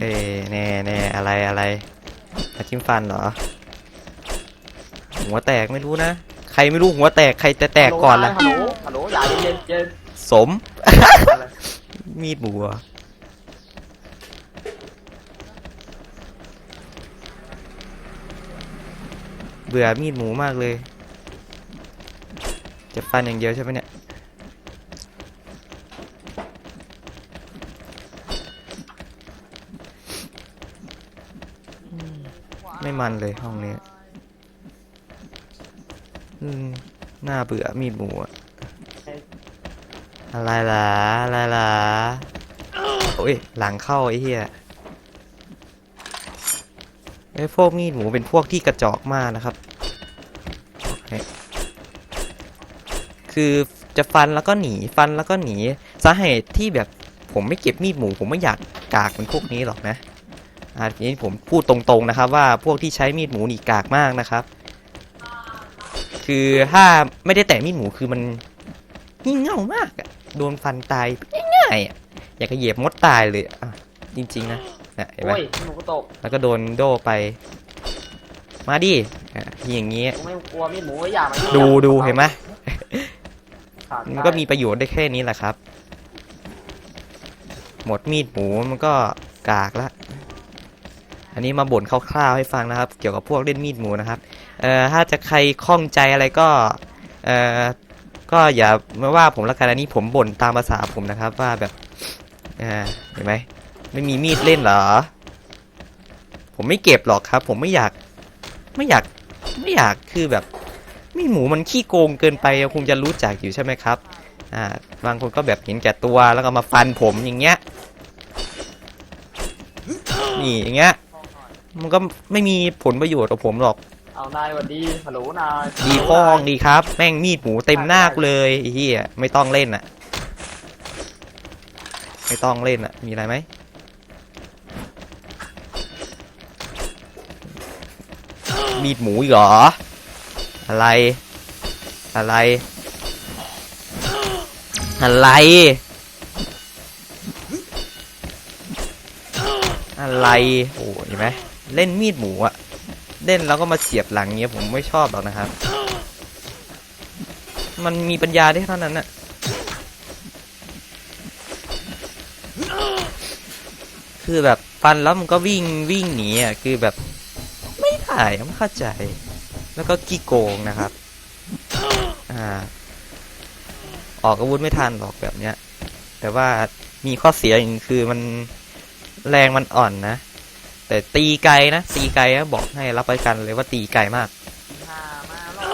เอ้ยแน่แน่อะไรอะไรมาจิ้มฟันเหรอ หัวแตกไม่รู้นะ ใครไม่รู้หัวแตกใครจะแตกก่อนล่ะ ฮัลโหลฮัลโหลอย่าเย็นเย็นสมอะไรมีดบัว เบื่อมีดหมูมากเลย จะฟันอย่างเดียวใช่ไหมเนี่ย ไม่มันเลยห้องนี้อืมน่าเบื่อมีดหมูอะอะไรล่ะอะไรล่ะโอ้ยหลังเข้าไอ้เหี้ยไอ้พวกมีดหมูเป็นพวกที่กระจอกมากนะครับ คือจะฟันแล้วก็หนีฟันแล้วก็หนีสาเหตุที่แบบผมไม่เก็บมีดหมู ผมไม่อยากกากเหมือนพวกนี้หรอกนะ อ่าทีนี้ผมพูดตรงๆนะครับ ว่าพวกที่ใช้มีดหมูนี่กากมากนะครับ คือถ้าไม่ได้แตะมีดหมูคือมันงี่เง่ามากอะโดนฟันตายง่ายๆอะอยากจะเหยียบมดตายเลยอะจริงๆนะนะเห็นไหมโอ้ยหนูก็ตกแล้วก็โดนโดไป มาดิอะอย่างงี้กูไม่กลัวมีดหมูไอ้อย่ามาดูดูเห็นไหมขาดมันก็มีประโยชน์ได้แค่นี้แหละครับ หมดมีดหมูมันก็กากละ อันนี้มาบ่นคร่าวๆให้ฟังนะครับ เกี่ยวกับพวกเล่นมีดหมูนะครับเอ่อถ้าจะใครข้องใจอะไรก็เอ่อก็อย่าไมาว่าผมละกันอันนี้ผมบ่นตามภาษาผมนะครับว่าแบบเอ่าเห็นไหมไม่มีมีดเล่นเหรอ ผมไม่เก็บหรอกครับ ผมไม่อยากไม่อยากไม่อยากคือแบบมีดหมูมันขี้โกงเกินไปคงจะรู้จักอยู่ใช่ไหมครับอ่าบางคนก็แบบเห็นแก่ตัวแล้วก็มาฟันผมอย่างเงี้ยนี่อย่างเงี้ย มันก็ไม่มีผลประโยชน์กับผมหรอก เอานายสวัสดีฮัลโหลนายดีพ้องดีครับ แม่งมีดหมูเต็มหน้ากูเลยไอ้เฮียไม่ต้องเล่นอะ ไม่ต้องเล่นอะ มีอะไรไหมมีดหมูอีกเหรอ อะไร อะไร อะไร อะไร โอ้เห็นไหม เล่นมีดหมูอะเล่นแล้วก็มาเสียบหลังเงี้ยผมไม่ชอบหรอกนะครับ มันมีปัญญาได้เท่านั้นน่ะคือแบบฟันแล้วมันก็วิ่งวิ่งหนีอะคือแบบไม่ได้อะไม่เข้าใจ แล้วก็กี้โกงนะครับอ่าออกอาวุธไม่ทันหรอกแบบเนี้ย แต่ว่ามีข้อเสียอย่างหนึ่งคือมันแรงมันอ่อนนะ แต่ตีไกลนะ ตีไกลนะบอกให้รับประกันเลยว่าตีไกลมากฮ่ามาแล้ว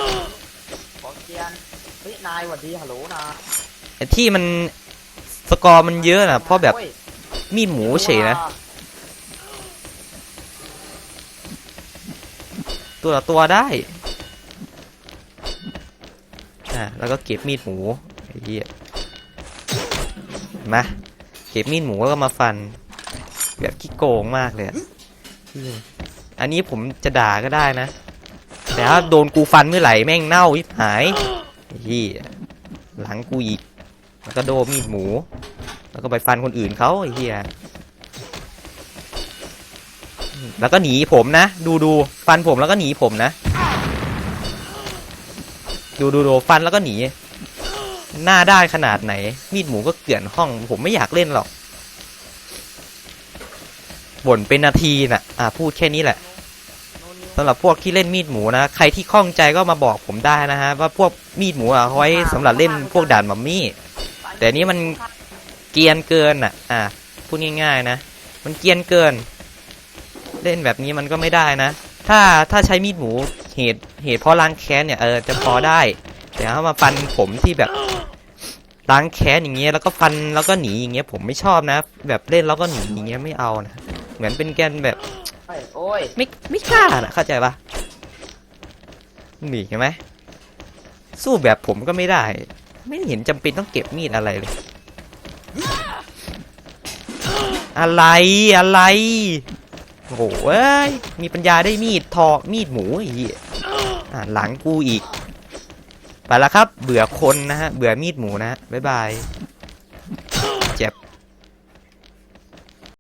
ขอเกียนเฮ้ยนายสวัสดีฮัลโหลนายแต่ที่มันสกอร์มันเยอะนะเพราะแบบโอ้ยมีดหมูเฉยนะ ตัวต่อตัวได้ อ่าแล้วก็เก็บมีดหมูไอ้เหี้ยมา เก็บมีดหมูแล้วก็มาฟัน แบบขี้โกงมากเลยอะ อืมอันนี้ผมจะด่าก็ได้นะ แต่ถ้าโดนกูฟันเมื่อไหร่แม่งเน่ายิบหายไอ้เหี้ยหลังกูอีก แล้วก็โดนมีดหมู แล้วก็ไปฟันคนอื่นเขาไอ้เหี้ยแล้วก็หนีผมนะ ดูดูฟันผมแล้วก็หนีผมนะ ดูดูดูฟันแล้วก็หนี หน้าได้ขนาดไหน มีดหมูก็เกลื่อนห้อง ผมไม่อยากเล่นหรอก บ่นเป็นนาทีน่ะ อ่า พูดแค่นี้แหละสำหรับพวกที่เล่นมีดหมูนะ ใครที่ข้องใจก็มาบอกผมได้นะฮะ ว่าพวกมีดหมูอะเขาไว้สำหรับเล่นพวกด่านมัมมี่ แต่นี้มันเกียนเกินอะ อ่าพูดง่ายๆนะ มันเกียนเกิน เล่นแบบนี้มันก็ไม่ได้นะ ถ้าถ้าใช้มีดหมูเหตุเหตุเพราะล้างแค้นเนี่ยเออจะพอได้ แต่ถ้ามาฟันผมที่แบบล้างแค้นอย่างเงี้ยแล้วก็ฟันแล้วก็หนีอย่างเงี้ยผมไม่ชอบนะ แบบเล่นแล้วก็หนีอย่างเงี้ยไม่เอานะ เหมือนเป็นแกนแบบเฮ้ยโอ้ยไม่ไม่กล้านะเข้าใจปะนี่เห็นไหมสู้แบบผมก็ไม่ได้ ไม่เห็นจำเป็นต้องเก็บมีดอะไรเลย อะไรอะไรโอ้โหเอ้ยมีปัญญาได้มีดทอกมีดหมูไอ้เหี้ยอะหลังกูอีกไปแล้วครับ เบื่อคนนะฮะ เบื่อมีดหมูนะฮะบ๊ายบายเจ็บ